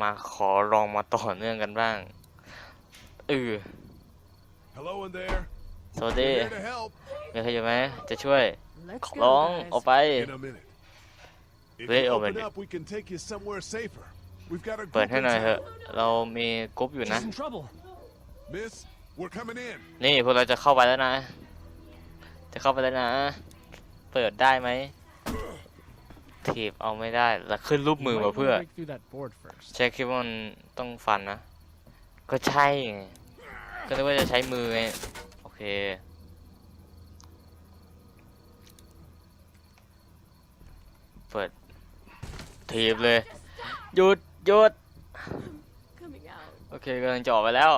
มาขอลองมาต่อเนื่องกันบ้างเออ Hello in there. สวัสดี We're here to help มีใครอยู่ไหมจะช่วย Let's ขอ go, ร้อง guys. ออกไป in a minute. If Wait you a open minute. up, we can take you somewhere safer. We've got a เปิด group ให้ in หน่อยเถอะ town. เรามีกรุ๊ปอยู่นะ She's in trouble. Miss, we're coming in. นี่พวกเราจะเข้าไปแล้วนะ จะเข้าไปแล้วนะ เปิดได้ไหม ถีบเอาไม่ได้แล้วขึ้นรูปมือ You มา might เพื่อ wanna break through that board first. ใช้คิดว่ามันต้องฟันนะ ก็ใช่ไงก็นึกว่าจะใช้มือไงโอเคเปิดทีบเลยหยุดหยุด Coming out. โอเคกำลังจะออกไปแล้ว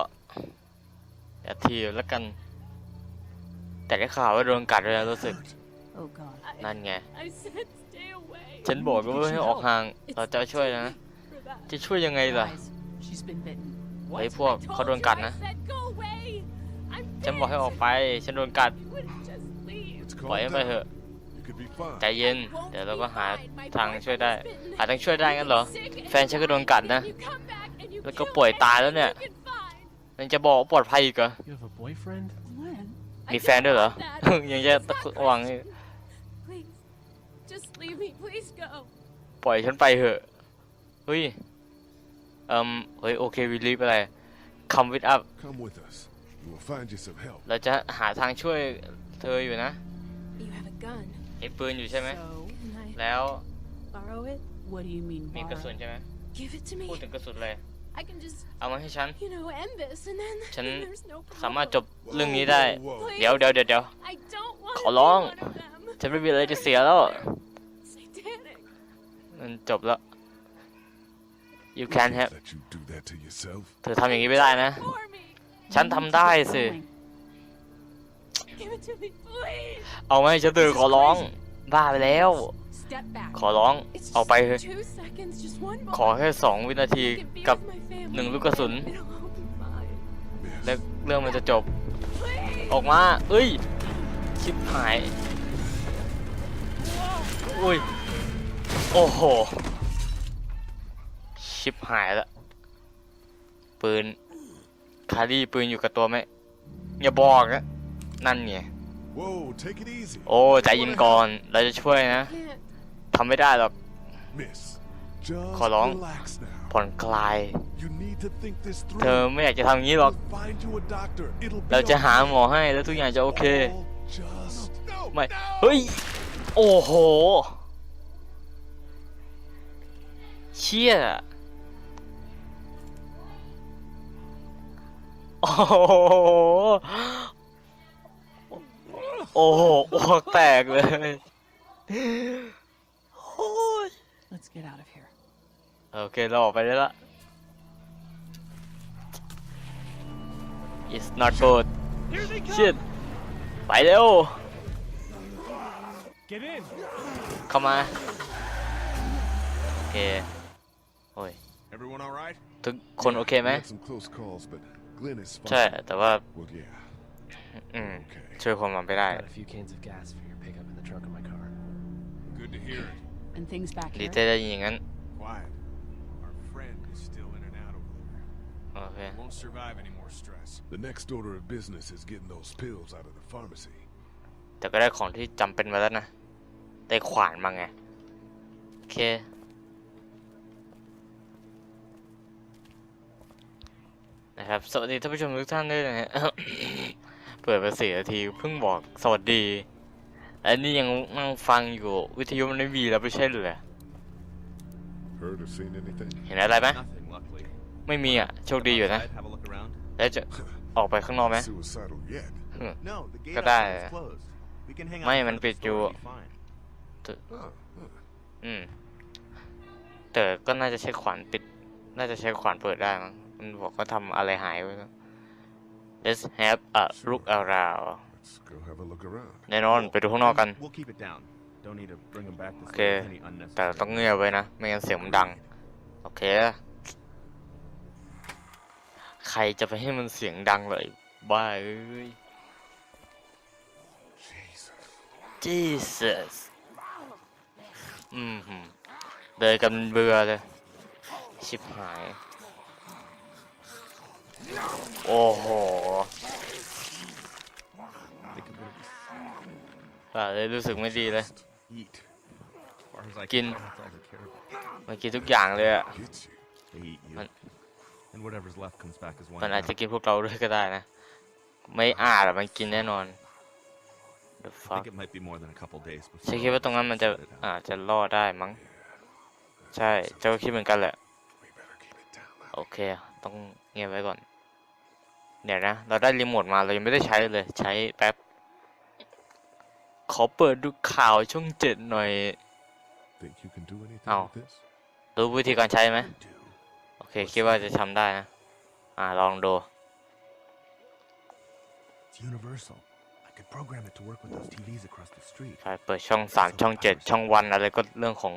อย่าทีบแล้วกัน แต่ได้ข่าวว่าโดนกัดเลยนะรู้สึก Oh God. นั่นไง ฉันบอกแล้วว่าให้ออกห่างเราจะช่วยนะ For that. จะช่วยยังไงล่ะ Guys, she's been bitten. ไอ้พวก I เขา told โดนกัด you, I นะ said go away. I'm ฉันบอกให้ bit. ออกไป ฉันโดนกัด You wouldn't just leave. Let's ปล่อย calm ให้ไปเถ down. อะ You could be fine. ใจเย็น Won't เดี๋ยวเราก็ be หา fine. My ทาง boyfriend ช่วยได้ was bitten. หาทางช่วยได้งั้นเหรอ You get sick and แฟนฉันก็โดนกัดนะ you come back and you แล้วก็ kill ป่วยตายแล้วเนี่ย everything you can find. ยังจะบอกว่าปลอดภัยอีกเหรอ You have a boyfriend? Glenn, มี I แฟนด้วยเหรอ don't want that. ยังจะ It's ตะ not คุ gonna หวัง happen. Please, just leave me. Please go. ปล่อยฉันไปเถอะเฮ้ยเอ่มเฮ้ยโอเควิลลี่เป็นไร come with up Come with us. We'll find you some help. เราจะหาทางช่วยเธออยู่นะ You have a gun. มีปืนอยู่ใช่ไหม So, can I แล้ว borrow it? What do you mean มีกระสุน borrow? ใช่ไหม Give it to พูด me. ถึงกระสุนเลย I can just, เอามาให้ฉัน you know, end this, and then, ฉัน then there's no สามารถ problem. จบเรื่องนี้ได้ Whoa, whoa, whoa. เดี๋ยวเดี๋ยวเดี๋ยวเดี๋ยว I don't want ข to อ be ร้อง one of them. ฉันไม่มีอะไรจะเสียแล้ว Satanic. มันจบแล้ว you can have Let you do that to yourself. เธอทำอย่างนี้ไม่ได้นะ For me. ฉันทำได้สิ Give it to me, please. เอามาให้ฉันเถอะขอร้อง บ้าไปแล้ว Step back. ขอร้อง It's เอาไปเถ just อะ two seconds, just one ขอ more. แค่สองวินาที I can be กับ with my family. หนึ่งลูกกระสุน It'll all be fine. Miss. แล้วเรื่องมันจะจบ Please. ออกมา เอ้ย ชิบหาย อุ้ย โอ้โห ชิบหายละ ปืน คารี่ปืนอยู่กับตัวไหมอย่าบอกนะ นั่นไง Whoa, take it easy. โอ้ ใจเย็นก่อน เราจะช่วยนะ Can't. ทำไม่ได้หรอก Miss, just ขอร้อง relax now. ผ่อนคลาย You need to think this เธอ through. ไม่อยากจะทำอย่างนี้หรอก We'll find you a doctor. It'll be เราจะหา okay. หมอให้แล้วทุกอย่างจะโอเค All just ไม่ เฮ้ย โอ้โห เชี่ยโอ้โหโอ้โหอ้วกแตกเลยโอ้ย Let's get out of here. โอเคเราออกไปได้ละ It's not good Here they come! shit ไปเร็ว Get in! เข้ามา โอเค โอ้ย Everyone all right? ทุกคนโอเคไหม We had some close calls, but Glenn is fine. ใช่ แต่ว่า Well, yeah. อืม Okay. ช่วยคนมันไม่ได้ Got a few cans of gas for your pickup in the trunk of my car. Good to hear it. And things back ดี here. ใจได้ยินอย่างนั้น Quiet. Our friend is still in and out over there. โอเค Won't survive any more stress. The next order of business is getting those pills out of the pharmacy. แต่ก็ได้ของที่จำเป็นมาแล้วนะ ได้ขวานมาไง โอเค นะครับ สวัสดีท่านผู้ชมทุกท่านด้วยนะฮะเปิดมาสี่นาทีเพิ่งบอกสวัสดี อันนี้ยังนั่งฟังอยู่วิทยุมันไม่มีแล้วไม่ใช่เหรอ Heard or seen anything? เห็นอะไรไหม Nothing, luckily. ไม่มีอะโชคดีอยู่นะ Outside, Have a look around. แล้วจะออกไปข้างนอกไหม Suicidal yet. No, the gate Cái outside này- is closed. We can hang out Mấy in mình front of the bị store, chùa. it'll be fine. Huh, huh. อืมแต่ก็น่าจะใช้ขวานปิด น่าจะใช้ขวานเปิดได้มั้ง มันบอกว่าทำอะไรหายไว้แล้ว Let's have a look around Let's go have a look around. แน่นอนไปดูข้างนอกกัน We'll keep it down. Don't need to bring them back this Okay. late with any แต่ต้อง unnecessary. เงียบไว้นะ ไม่งั้นเสียงมันดัง โอเค ใครจะไปให้มันเสียงดังเลยบ้าเอ้ย Jesus อืมหืมเดินกันเบื่อเลย ชิบหาย โอ้โห Think I'm gonna be ป่าเลยรู้สึกไม่ดีเลย eat. As far as I Kin- can, that's all they care about. มันกินทุกอย่างเลยอะ Get you. They eat you. Man- And whatever's left comes back as one. มันอาจจะ now. กินพวกเราด้วยก็ได้นะ ไม่อาจอะมันกินแน่นอน The I fuck think it might be more than a couple days before. ฉันคิดว่าตรงนั้นมันจะ sort it out. อาจจะรอดได้มั้ง ใช่ เจ้าก็คิดเหมือนกันแหละ We better keep it down. โอเค ต้อง เงียบไว้ก่อน เดี๋ยวนะ เราได้รีโมทมาเรายังไม่ได้ใช้เลย ใช้แป๊บ ขอเปิดดูข่าวช่องเจ็ดหน่อย Think you can do anything Oh. with this? รู้วิธีการใช้ไหม Do. โอเค คิดว่าจะทำได้นะ อ่าลองดู It's universal. I could program it to work with those TVs across the street. ใช่เปิดช่องสามช่องเจ็ดช่องวันอะไรก็เรื่องของ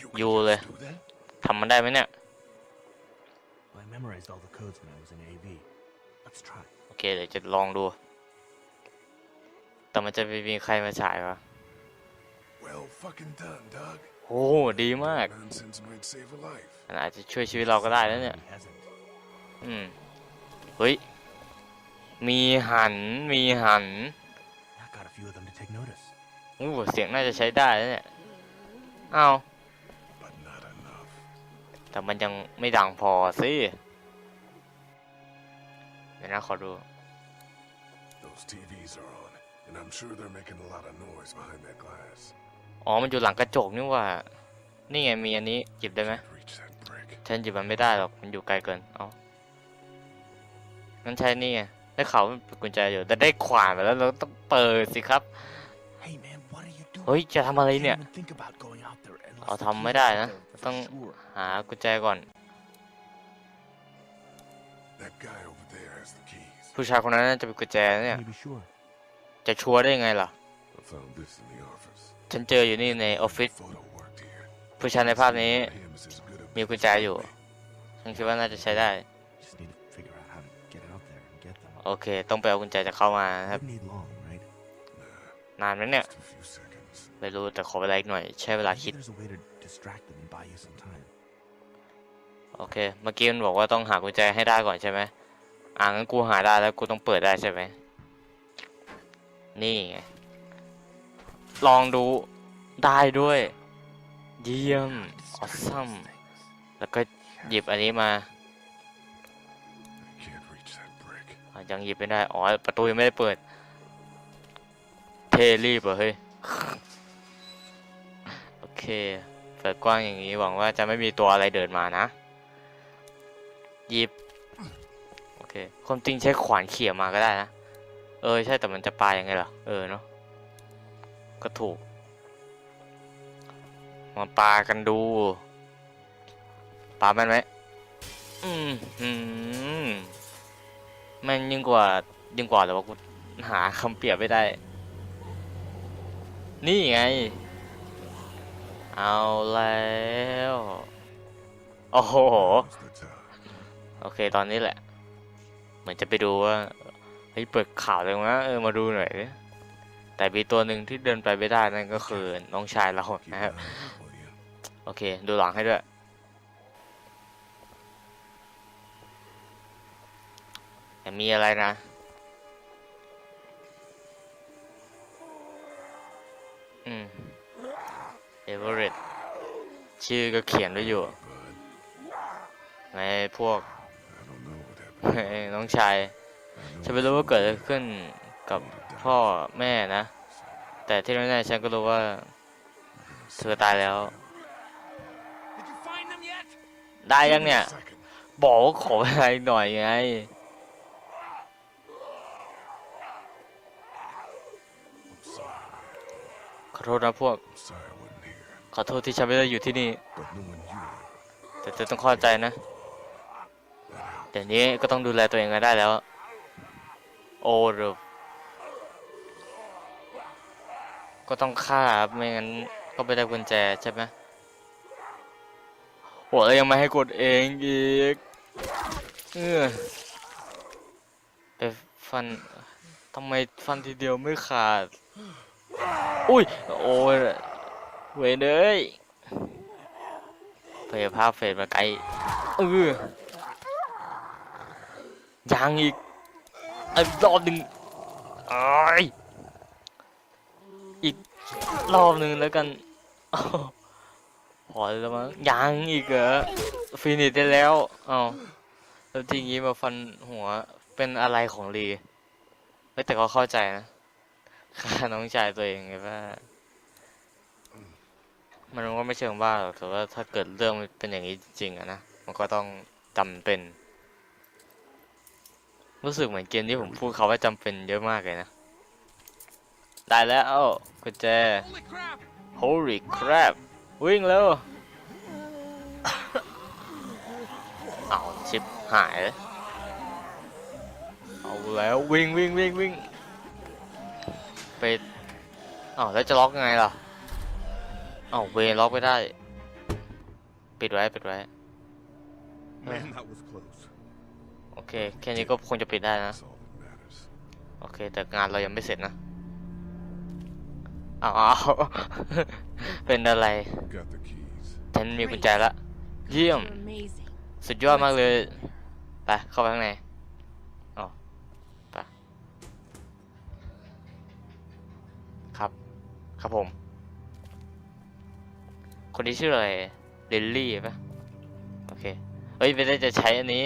You You can le- just do that? ทำมันได้ไหมเนี่ย Well, I memorized all the codes when I was in AV. Let's try. โอเค เดี๋ยวจะลองดู แต่มันจะมีใครมาฉายวะ Well fucking done, Doug. โอ้ดีมาก Nonsense might save a life. มันอาจจะช่วยชีวิตเราก็ได้แล้วเนี่ย He hasn't. อืม เฮ้ย มีหัน มีหัน That got a few of them to take notice. อู้เสียงน่าจะใช้ได้แล้วเนี่ยอ้า แต่มันยังไม่ดังพอสิเดี๋ยวนะขอดู Those TVs are on, and I'm sure they're making a lot of noise behind that glass. อ๋อ มันอยู่หลังกระจกนี่หว่า นี่ไงมีอันนี้หยิบได้ไหม Can't reach that brick. ฉันหยิบมันไม่ได้หรอก มันอยู่ไกลเกิน เอางั้นใช้นี่ไงได้ข่าวว่ามันเป็นกุญแจอยู่ แต่ได้ขวานไปแล้วเราต้องเปิดสิครับ Hey man, what are you doing? เฮ้ย จะทำอะไร Can't เนี่ย even think about going out there unless เรา the ทำไม่ keys ได้ are นะ there for ต้อง sure. หากุญแจก่อน That guy over there has the keys. ผู้ชายคนนั้นน่าจะเป็นกุญแจนะเนี่ย Can you be sure? จะชัวร์ได้ยังไงล่ะ I found this in the office. ฉันเจออยู่นี่ในออฟฟิศ Photo worked here. ผู้ชายในภาพนี้ Him is as good a มีกุญแจอยู่ ฉันคิดว่าน่าจะใช้ได้ Just need to figure out how to get out there and get them. โอเค ต้องไปเอากุญแจจากเข้ามานะครับ Wouldn't need long, right? นานไหมเนี่ย Just a few seconds. ไม่รู้แต่ขอเวลาอีกหน่อย ใช้เวลา Maybe คิด there's a way to distract them and buy you some time. โอเค เมื่อกี้มันบอกว่าต้องหากุญแจให้ได้ก่อนใช่ไหมอ่างั้นกูหาได้แล้วกูต้องเปิดได้ใช่ไหม นี่ไง ลองดู ได้ด้วย เยี่ยม ออสซัม แล้วก็หยิบอันนี้มา I can't reach that brick. อะยังหยิบไม่ได้ อ๋อ ประตูยังไม่ได้เปิด เทรีบเหรอเฮ้ย โอเค เปิดกว้างอย่างนี้หวังว่าจะไม่มีตัวอะไรเดินมานะหยิบโอเคความจริงใช้ขวานเขี่ยมาก็ได้นะ เออ ใช่แต่มันจะปลายังไงล่ะเออเนาะก็ถูก มาปลากันดูปลาแม่นไหมอืมหืมแมันยิ่งกว่ายิ่งกว่าแต่ว่ากูหาคำเปรียบไม่ได้ นี่ไง เอาแล้ว โอ้โห โอเคตอนนี้แหละ เหมือนจะไปดูว่าเฮ้ยเปิดข่าวเลยนะเออมาดูหน่อยแต่มีตัวหนึ่งที่เดินไปไม่ได้นั่นก็คือน้องชายเรานะครับ โอเค ดูหลังให้ด้วยแต่มีอะไรนะ เอเวอเรตชื่อก็เขียนไว้อยู่ Bud, ไงพวกน้องชายฉันไม่รู้ว่าเกิดอะไรขึ้นกับพ่อแม่นะ แต่ที่แน่ๆฉันก็รู้ว่าเธอตายแล้ว ได้ยังเนี่ย บอกว่าขอเวลาอีกหน่อยไงขอโทษนะพวก ขอโทษที่ฉันไม่ได้อยู่ที่นี่ แต่เธอต้องเข้าใจนะเดี๋ยวนี้ก็ต้องดูแลตัวเองกันได้แล้ว โอ้เดอก็ต้องฆ่าไม่งั้นก็ไม่ได้กุญแจใช่ไหมโหแล้วยังไม่ให้กดเองอีกเออไปฟันทำไมฟันทีเดียวไม่ขาด อุ้ย โอ้ย เวยเนยเพยภาพเฟดมาไกลเออยังอีกไอ้รอบหนึ่งไออีกรอบหนึ่งแล้วกันอ้าวพอแล้วมั้งยังอีกเหรอฟินิชได้แล้วอ้าแล้วทีนี้มาฟันหัวเป็นอะไรของลีเฮ้ยแต่ก็เข้าใจนะฆ่าน้องชายตัวเองไงว่า มันก็ไม่เชิงบ้าหรอกแต่ว่าถ้าเกิดเรื่องเป็นอย่างนี้จริงอะนะ มันก็ต้องจำเป็น รู้สึกเหมือนเกมที่ผมพูดเขาว่าจำเป็นเยอะมากเลยนะ ได้แล้วเอ้ากุญแจ Holy crap วิ่งเร็วเอาชิปหายเลยเอาแล้ววิ่งวิ่งวิ่งวิ่งไปอ้าวแล้วจะล็อกยังไงล่ะ เอ้าเวรล็อกไม่ได้ ปิดไว้ ปิดไว้ Man, that was close. โอเค แค่นี้ก็คงจะปิดได้นะ That's all that matters. โอเค แต่งานเรายังไม่เสร็จนะอ้าวอ้าวเป็นอะไร Got the keys. ฉันมีกุญแจละ เยี่ยม You're amazing. สุดยอดมากเลย ไป เข้าไปข้างในอ๋อไป ครับ ครับผม คนที่ชื่ออะไรเดลลี่ปะโอเค เฮ้ยไม่ได้จะใช้อันนี้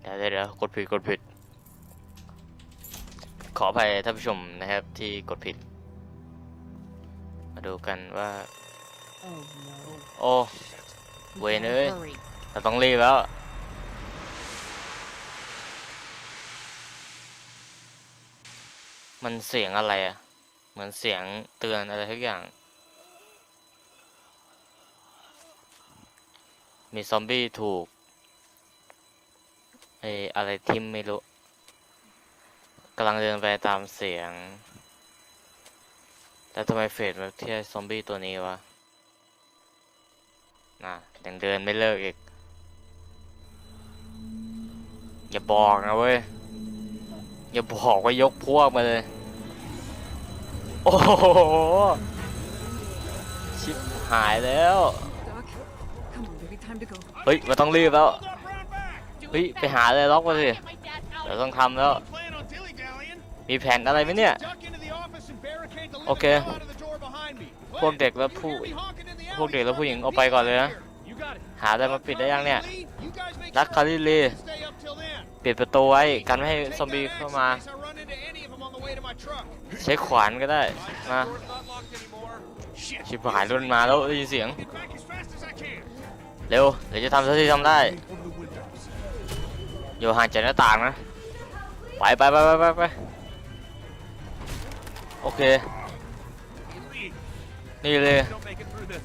เดี๋ยวเดี๋ยวเดี๋ยวกดผิดกดผิด ขออภัยท่านผู้ชมนะครับที่กดผิด มาดูกันว่า Oh no. โอ้ You Wait, better eh? hurry. เราต้องรีบแล้วมันเสียงอะไรอะ เหมือนเสียงเตือนอะไรทุกอย่าง มีซอมบี้ถูกไออะไรทิมไม่รู้กำลังเดินไปตามเสียง แต่ทำไมเฟดมาที่ซอมบี้ตัวนี้วะ น่ะยังเดินไม่เลิกอีก อย่าบอกนะเว้ย อย่าบอกว่ายกพวกมาเลย โอ้โห ชิบหายแล้วเฮ้ยมันต้องรีบแล้ว เฮ้ยไปหาเลยล็อกมาสิเราต้องทำแล้ว มีแผนอะไรไหมเนี่ย โอเค พวกเด็กและผู้ พวกเด็กและผู้หญิงเอาไปก่อนเลยนะ หาอะไรมาปิดได้ยังเนี่ย รักคาริลีปิดประตูไว้กันไม่ให้ซอมบี้เข้ามา ใช้ขวานก็ได้ มา Door's not locked anymore. Shit. ชิบหายรุ่นมาแล้วได้ยินเสียง Get back as fast as I can. เร็วเดี๋ยวจะทำเท่าที่ทำได้ Over the windows. อยู่ห่างจากหน้าต่างนะ ไปไปไปไปไปไปโอเค Lee, นี่เลย don't make it through this.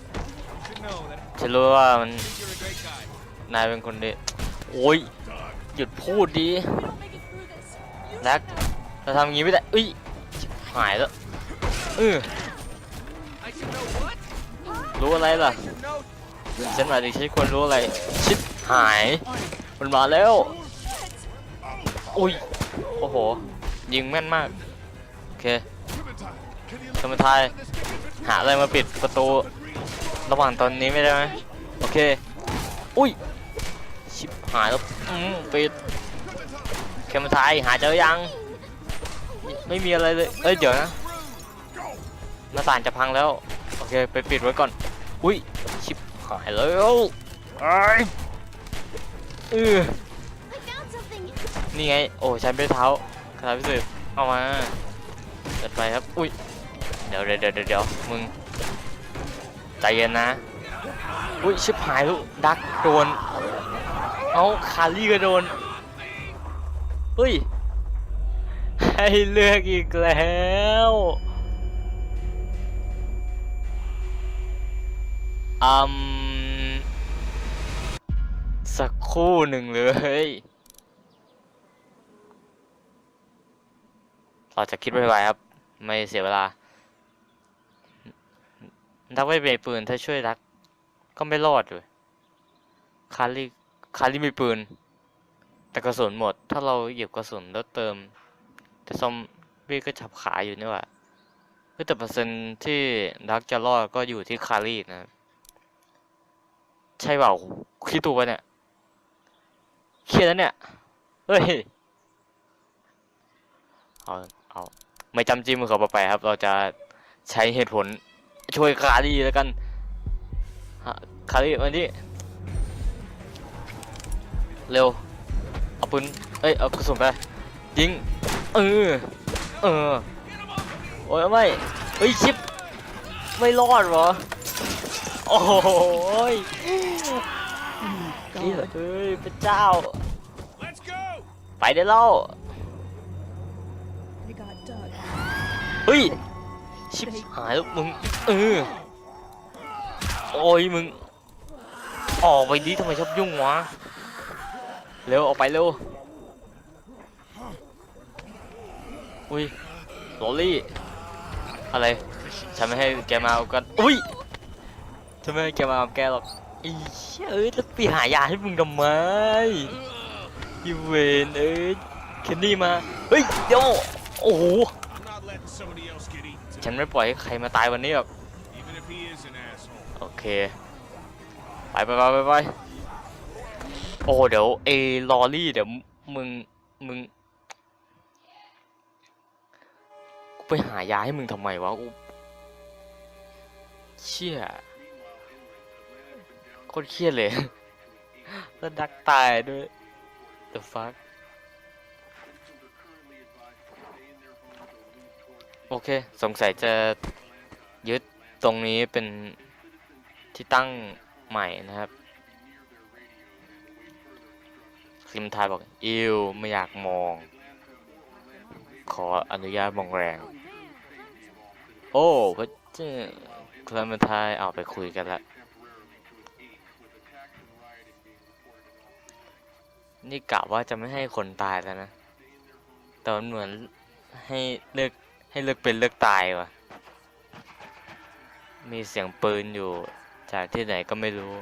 You should know that ฉันรู้ว่ามัน you're a great guy. นายเป็นคนดีโอ้ย หยุดพูดดี We don't make it through this. You แล็กเราทำอย่างงี้ไม่ได้อุ้ยชิบ หายแล้วเออ I should know what? รู้อะไรล่ะ You know ฉันหมายถึงฉันควรรู้อะไร ชิบหาย มันมาแล้ว อุ้ย โอ้โห ยิงแม่นมาก โอเค Clementine, can you สมทาย หาอะไรมาปิดประตู ระหว่างตอนนี้ไม่ได้ไหมโอเค อุ้ย ชิบหายแล้ว อืมปิดเคมทายหาเจอยัง ไม่ไม่มีอะไรเลย เอ้ยเดี๋ยวนะหน้าต่างจะพังแล้ว โอเคไปปิดไว้ก่อน อุ้ยชิบหายแล้วไอ้ยเออ I found something. นี่ไง โอ้ใช้ไม่เท้าคาถาพิเศษเอามาเปิดไปครับ อุ้ยเดี๋ยวเดี๋ยวเดี๋ยวเดี๋ยวมึง ใจเย็นนะ อุ้ยชิบหายลูกดักโดน เอาคารี่ก็โดน เฮ้ย ให้เลือกอีกแล้วอืมสักคู่หนึ่งเลย เราจะคิดไวๆครับ ไม่เสียเวลาดักไม่มีปืนถ้าช่วยดัก ก็ไม่รอดเลยคาริคาริมีปืน แต่กระสุนหมด ถ้าเราหยิบกระสุนแล้วเติม แต่ซอมบี้ก็จับขาอยู่นี่ว่าเฮ้ยแต่เปอร์เซ็นต์ที่ดักจะรอดก็อยู่ที่คารีนะ ใช่เปล่าคิดถูกปะเนี่ยเครียดแล้วเนี่ย เฮ้ย เอา เอา ไม่จำจิ้มเขาไปครับ เราจะใช้เหตุผล ช่วยคารีแล้วกันคารีมาดิเร็ว เอาปืนเอ้ย เอากระสุนไป ยิง เออ เออ โอ้ยไม่เฮ้ยชิป ไม่รอดเหรอ โอ้ยเหี้ยเฮ้ยพระเจ้า Let's go! ไปได้แล้ว They got Doug. เฮ้ย ชิปหายแล้วมึง เออ โอ้ยมึง ออกไปดิทำไมชอบยุ่งวะ เร็วออกไปเร็ว อุ้ยลอรี่ อะไร ฉันไม่ให้แกมาเอากันอุ้ยฉันไม่ให้แกมาเอาแกหรอกอีเชี่ยเอ้ยแล้วไปหายาให้มึงทำไมอีเวนเอ้ยเคนนี่มา เฮ้ย เดี๋ยว โอ้โห ฉันไม่ปล่อยให้ใครมาตายวันนี้หรอก โอเค ไปไปไปไปไปโอ้เดี๋ยวเอลอรี่เดี๋ยวมึง มึง ไปหายาให้มึงทำไมวะกูเชี่ยโคตรเครียดเลยแล้วดักตายด้วย the fuck โอเค สงสัยจะยึดตรงนี้เป็นที่ตั้งใหม่นะครับคิมทายบอก อิวไม่อยากมอง ขออนุญาตมองแรง โอ้พระเจ้าคลามันทายเอาไปคุยกันละนี่กะว่าจะไม่ให้คนตายแล้วนะ แต่มันเหมือนให้เลือกให้เลือกเป็นเลือกตายว่ะมีเสียงปืนอยู่จากที่ไหนก็ไม่รู้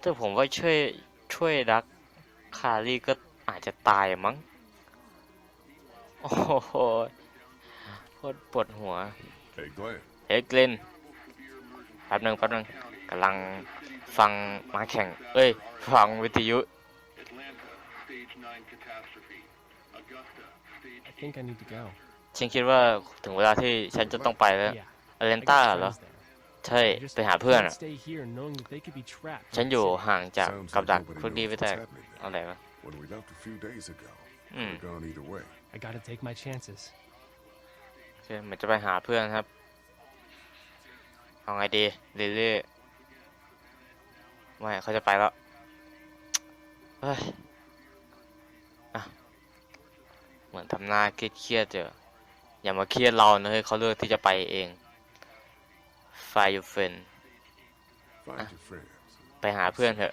แต่ผมว่าช่วยช่วยรัก คารี่ก็อาจจะตายมั้ง โอ้โหโคตรปวดหัว Hey, Glenn. เฮ้ยเกลนแป๊บหนึงแป๊บหนึงกำลังฟังมาแข่ง เอ้ย ฟังวิทยุ I think I need to go. ฉันคิดว่าถึงเวลาที่ฉันจะต้องไปแล้ว Yeah. อเล I น got ต้าเหรอ friends there. ใช่ I just ไปหาเพื่อน can't อะ stay here knowing that they could be trapped. ฉัน in อยู่ the city. ห่างจาก Sounds กับ like ดัก nobody พวกนี้ knows ไป what's แต่ happening there. อะไรวะ When we left a few days ago, Hmm. we're gone either way. I gotta take my chances. โอเคเหมือนจะไปหาเพื่อนครับเอาไงดีลิลลี่ไม่เขาจะไปแล้วเฮ้ยอะเหมือนทำหน้าเครียดๆเจออย่ามาเครียดเรานะเฮ้ยเขาเลือกที่จะไปเอง ไฟยูเฟน Find your friends. ไปหาเพื่อนเถอะ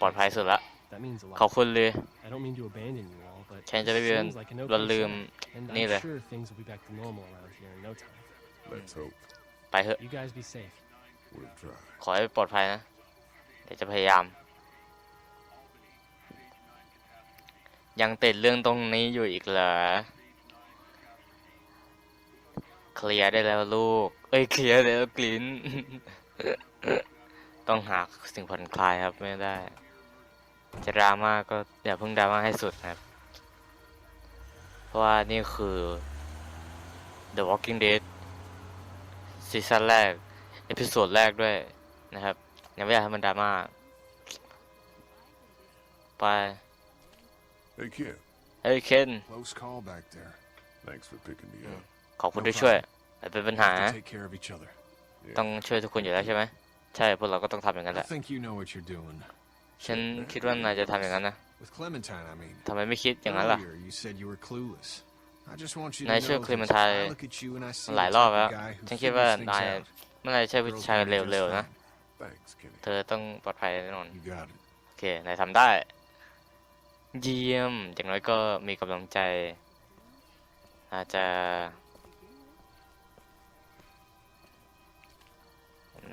ปลอดภัยสุดละ That means a lot. ขอบคุณเลย I don't mean to abandon you all, but ฉันจะไม่ it เรียน seems like an เรา okay ลืม setup, and นี่ I'm เลย sure things will be back to normal around here in no time. Let's hope. ไปเถอะ You guys be safe. We'll try. ขอให้ปลอดภัยนะ เดี๋ยวจะพยายาม ยังติดเรื่องตรงนี้อยู่อีกเหรอ เคลียร์ได้แล้วลูก เอ้ยเคลียร์ได้แล้วกลินต้องหาสิ่งผ่อนคลายครับไม่ได้ จะดราม่าก็อย่าเพิ่งดราม่าให้สุดนะครับ เพราะว่านี่คือ The Walking Dead ซีซั่นแรก เอพิโซดแรกด้วยนะครับยังไม่อยากให้มันดราม่า ไป Hey, kid. เฮ้ยเคน Close call back there. Thanks for picking me up. ขอบคุณที่ช่วยแต่เป็นปัญหา take care of each other. ต้องช่วยทุกคนอยู่แล้วใช่ไหมใช่พวกเราก็ต้องทำอย่างนั้นแห I ละ think you know what you're doing. ฉันคิดว่านายจะทำอย่างนั้นนะ With Clementine, I mean. ทำไมไม่คิดอย่างนั้นล่ะ Earlier, you said you were clueless. I just want you to นายช่วย know คลีมัน that ทาย I look at you and I see หลาย the รอบ type แล้ว of guy who ฉันคิดว่า figures นาย things out. ไม่นายใช่ผู้ Girls ชาย gonna be just เร็วๆนะ fine. Thanks, Kenny. เธอต้องปลอดภัยแน่นอน You got it. โอเค นายทำได้ เยี่ยม อย่างน้อยก็มีกำลังใจ อาจจะ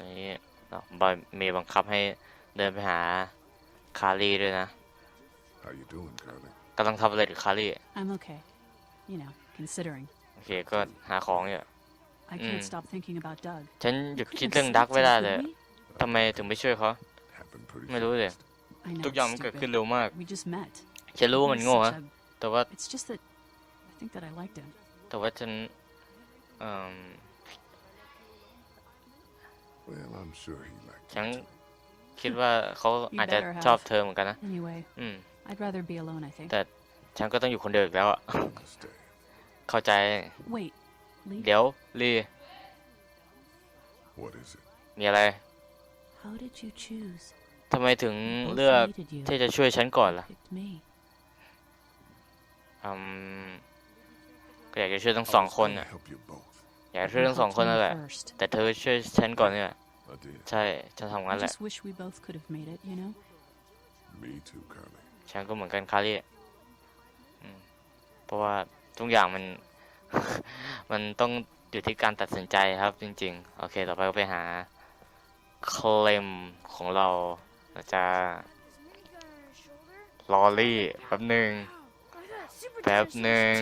นนี้เนาะบอยมีบังคับให้เดินไปหาคารีด้วยนะ How you doing, Carly? กำลังทำอะไรกับคารี I'm okay. You know, considering. โอเคก็หาของอยู่ I Mm. can't stop thinking about Doug. ฉันหยุ We ดคิด couldn't เรื่องดัก save ไม่ได้ him, เลย could we? ทำไมถึงไม่ช่วยเขา Happened pretty ไม่รู้เลย fast. I know ทุกอย่าง it's มันเกิด stupid. ขึ้นเร็วมาก We just met. ฉันรู้ว่า He's มันโง่ such ฮะ a- แต่ว่า It's just that I think that I liked him. แต่ว่าฉันเอ่ม Well, I'm sure he liked ฉัน you too. คิดว่าเขาอาจจะ better have. ชอบเธอเหมือนกันนะ Anyway, อืม I'd rather be alone, I think. แต่ฉันก็ต้องอยู่คนเดียวอีกแล้วอะ Understand. เข้าใจ Wait, Lee, เดี๋ยวลี What is it? มีอะไร how did you choose? ทำไมถึง We both เลือก needed you. ที่จะช่วยฉันก่อนล่ะ Picked me. อืมก็อยากจะช่วยทั้งสอง I was คน gonna อะ help you both. อยากจะช่วย You ทั้งสอง helped คนนั่น me แหละ first. แต่เธอช่วยฉันก่อนเนี่ย I did. ใช่ฉันทำงั้ I นแหละ just wish we both could have made it, you know? Me too, Carly. ฉันก็เหมือนกันคารี่อืมเพราะว่าทุกอย่างมัน มันต้องอยู่ที่การตัดสินใจครับจริง ๆ โอเค ต่อไปก็ไปหาเคลมของเราเราจะลอรี่แป๊บหนึ่งแป๊บหนึ่ง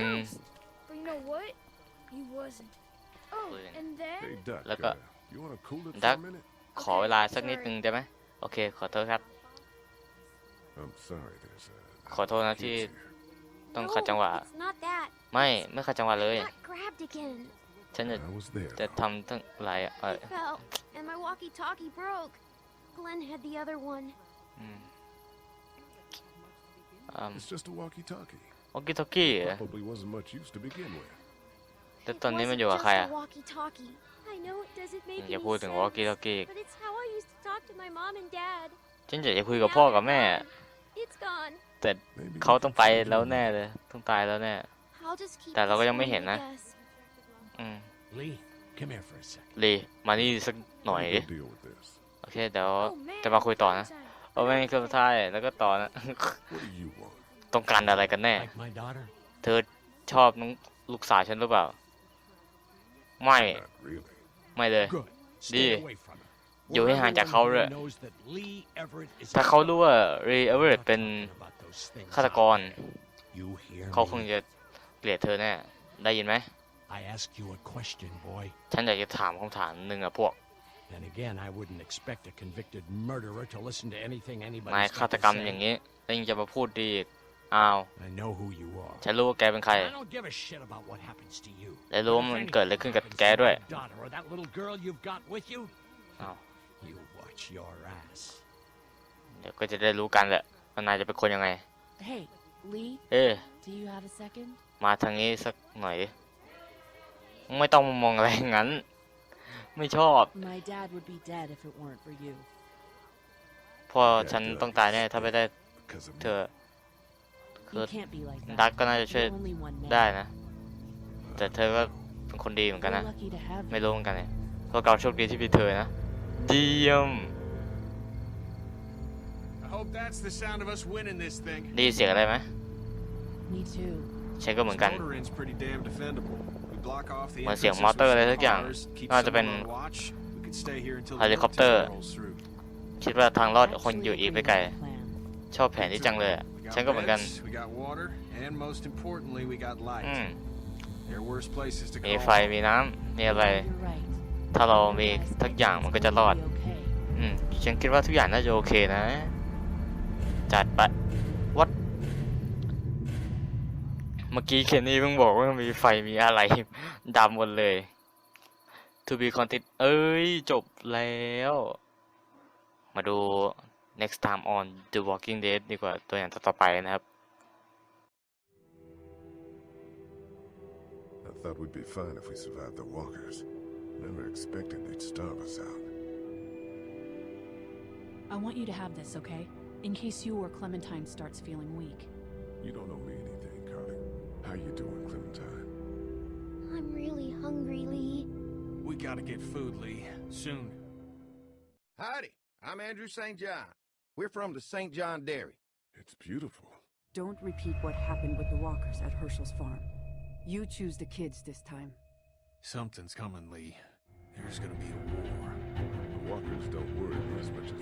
But you know what? He wasn't. Oh, Brilliant. and then Hey, Duck. Look uh, up. you want to cool it Duck. for a minute? ขอเวลาสักนิดนึงได้ไหมโอเค ขอโทษครับ I'm sorry. There's a. ขอโทษนะที่ kids here. ต้องขัดจังหวะ it's not that. ไม่ไม่ขัดจังหวะเลย Got grabbed again. ฉันจะ I was there. จะ though. ทำตั้งหลายเอ I อ fell, and my walkie-talkie broke. Glenn had the other one. อืมอืม It's just a walkie-talkie. วอกกี้ทอกกี้ Probably wasn't much use to begin with. แล้ว It ตอนนี้มัน wasn't อยู่กับ just ใคร a อะ walkie-talkie. I know it doesn't make อย่า any พูดถึงวอกกี้ทอก sense, กี้ but it's how I used to talk to my mom and dad. ฉันอยากจะคุยกับพ่อกับแม่ It's gone. แต่ Maybe เขา we ต้อง can ไป find แล้ว him. แน่เลย ต้องตายแล้วแน่ I'll just keep แต่เราก็ this ยังไม่ going, เห็น I นะ guess. อืม Lee, come here for a second. ลีมานี่สักหน่อย Let ดิ me go deal with this. โอเคเดี๋ยว Oh, man, จะมาคุยต่อนะ Clementine. โอ้ไม่คือท้ายแล้วก็ต่อนะ What do you want? ต้องการอะไรกันแน่ Like my daughter? เธอชอบน้องลูกสาวฉันหรือเปล่า ไม่ Not really. ไม่เลย Good. Stay Lee. away from him. อยู่ให้ห่างจากเขาด้วย Everyone knows that Lee Everett is ถ้า a เขารู้ว่ารีเอเวอ I'm ร์ not เป็น talking about those things ฆาตกร You hear เขาคง me? จะเกลียดเธอแน่ ได้ยินไหม I ask you a question, boy. ฉันอยากจะถามคำถามหนึ่งอะพวก And again, I wouldn't expect a convicted murderer to listen to anything นาย anybody's ฆา got ต to กรรม say. อย่างนี้แล้วยังจะมาพูดดี อีกอ้าว I know who you are. ฉันรู้ว่าแกเป็นใคร I don't give a shit about what happens to you. และรู้ But ว่า if มัน anything เกิดอะไรขึ้นกับ happens แก to ด้วย my daughter or that little girl you've got with you, อ้าว you watch your ass. เดี๋ยวก็จะได้รู้กันแหละว่านายจะเป็นคนยังไง Hey, Lee, เอ๊ะ do you have a second? มาทางนี้สักหน่อยดิไม่ต้องมามองอะไรงั้น ไม่ชอบ My dad would be dead if it weren't for you. พ่อฉันต้องตายแน่ถ้าไม่ได้ Because of เธ me. อ คือ You can't be like ดัก that. ก็น่าจะช่วย You're only one man. ได้นะ แต่เธอก็เป็นคนดีเหมือนกัน We're นะ lucky to have ไม่ you. รู้เหมือนกันเนี่ยพวกเราโชคดีที่มีเธอนะเยี่ยม I hope that's the sound of us winning this thing. ได้ยินเสียงอะไรไหม Me too. ฉันก็เหมือนกัน This motor inn's pretty damn defendable. We block off the เหมือนเสียง entrances มอเตอร์ with อะไร some สักอย่าง cars, keep น่าจะเป็น someone on watch. We could stay here until the เฮลิคอปเตอร์ military rolls through. คิดว่าทางรอดคน Actually, อยู่ a อีก pretty ไม่ไกล good plan. ชอบแผนนี้จังเลยอะ We ฉัน got ก็เหมือนกัน beds, we got water, and most importantly, we got อื light. ม There are worse places to มี call ไฟมีน้ำมีอะไร You're right. ถ้าเรามี Guys, ทุกอย่างมันก็จะรอด it'll be okay. อืมฉันคิดว่าทุกอย่างน่าจะโอเคนะ จัดไปวัดเมื่อกี้เคนนี่เพิ่งบอกว่ามีไฟมีอะไรดำหมดเลย To be continued เอ้ย จบแล้ว มาดู next time on The Walking Dead ดีกว่าตัวอย่างต่อๆไปนะครับ I thought we'd be fine if we survived the walkers. Never expected they'd starve us out. I want you to have this, okay? In case you or Clementine starts feeling weak. You don't owe me anything, Carly. How you doing, Clementine? I'm really hungry, Lee. We gotta get food, Lee. Soon. Howdy, I'm Andrew St. John. We're from the St. John Dairy. It's beautiful. Don't repeat what happened with the walkers at Herschel's farm. You choose the kids this time. Something's coming, Lee. There's gonna be a war. The walkers don't worry me as much as the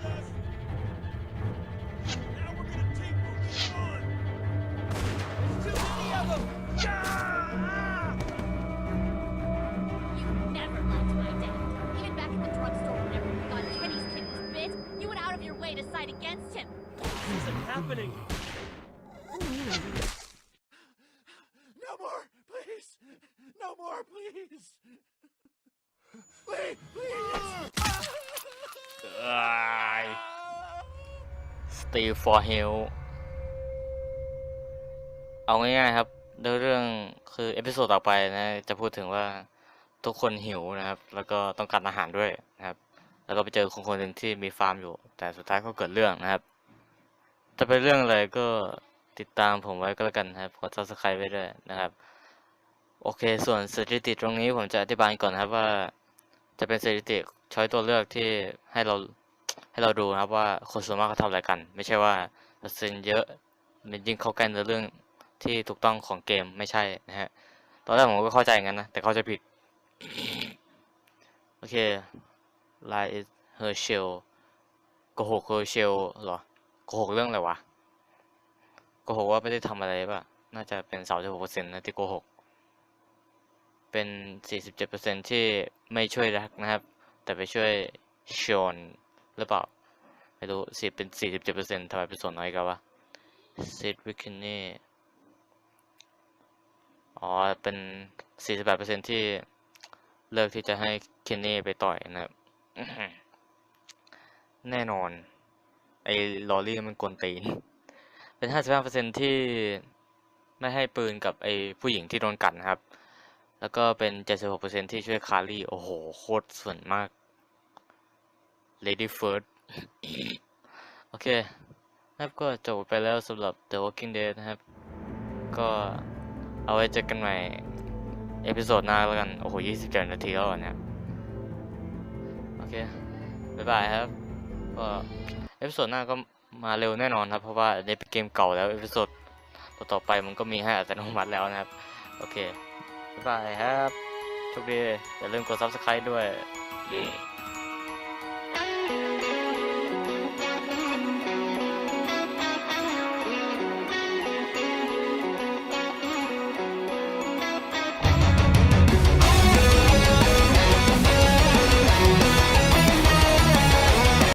bandits. Against him. This isn't happening! No more, please. No more, please. Please, please. สตีฟอร์เฮลเอาง่ายๆครับเนื้อเรื่องคือเอพิโซดต่อไปนะ จะพูดถึงว่าทุกคนหิวนะครับ แล้วก็ต้องการอาหารด้วยนะครับ แล้วก็ไปเจอคนคนหนึ่งที่มีฟาร์มอยู่ แต่สุดท้ายก็เกิดเรื่องนะครับ จะเป็นเรื่องอะไรก็ติดตามผมไว้ก็แล้วกันนะครับกด subscribe ไว้ด้วยนะครับ โอเค ส่วนสถิติตรงนี้ผมจะอธิบายก่อนครับว่า จะเป็นสถิติช้อยตัวเลือกที่ให้เราให้เราดูนะครับว่าคนส่วนมากเขาทำอะไรกัน ไม่ใช่ว่าเปอร์เซ็นต์เยอะมันยิ่งเข้าใกล้เนื้อเรื่องที่ถูกต้องของเกมไม่ใช่นะฮะตอนแรกผมก็เข้าใจงั้นนะแต่เข้าใจผิด โอเค lie is her shell โกหก her shell เหรอโกหกเรื่องอะไรวะโกหกว่าไม่ได้ทำอะไรป่ะ น่าจะเป็นสามสิบหกเปอร์เซ็นต์นะที่โกหกเป็น 47%ที่ไม่ช่วยรักนะครับ แต่ไปช่วยชอนหรือเปล่า ไม่รู้สิเป็น 47%ทำไมเป็นส่วนน้อยกันวะซิดวิคินี่อ๋อ เป็น 48%ที่เลือกที่จะให้เคนนี่ไปต่อยนะครับ แน่นอน ไอ้ลอรี่มันกวนตีน เป็น 55%ที่ไม่ให้ปืนกับไอ้ผู้หญิงที่โดนกัดนะครับ แล้วก็เป็น 76%ที่ช่วยคารี่ โอ้โห โคตรส่วนมาก Lady First โอเคครับก็จบไปแล้วสำหรับ The Walking Dead นะครับ ก็เอาไว้เจอกันใหม่ เอพิโซดหน้าแล้วกัน โอ้โห 27 นาทีแล้วเนี่ย เคบ๊ายบายครับก็เอพิโซดหน้าก็มาเร็วแน่นอนครับเพราะว่าในเกมเก่าแล้วเอพิโซดต่อไปมันก็มีให้อัตโนมัติแล้วนะครับ โอเคบ๊ายบายครับโชคดีอย่าลืมกด subscribe ด้วย